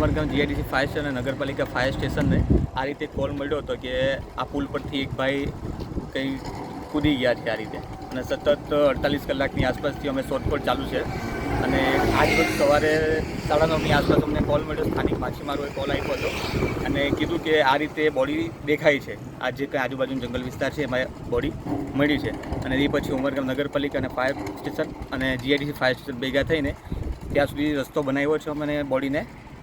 Umargam GIDC fire station અને નગરપાલિકા fire સ્ટેશનને આ રીતે કોલ મળ્યો હતો કે આ પુલ પરથી એક ભાઈ કંઈ કૂદી ગયા છે આ રીતે. અને સતત અડતાલીસ કલાકની આસપાસથી અમે શોધખોળ ચાલુ છે. અને આજ રોજ સવારે સાડા નવની આસપાસ અમને કોલ મળ્યો, સ્થાનિક માછીમારોએ કોલ આપ્યો હતો. અને કીધું કે આ રીતે બોડી દેખાય છે. આ જે કંઈ આજુબાજુનો જંગલ વિસ્તાર છે, એમાં બોડી મળી છે. અને એ પછી ઉમરગામ નગરપાલિકા અને ફાયર સ્ટેશન અને જીઆઈડીસી ફાયર સ્ટેશન ભેગા થઈને ત્યાં સુધી રસ્તો બનાવ્યો છે અને બોડીને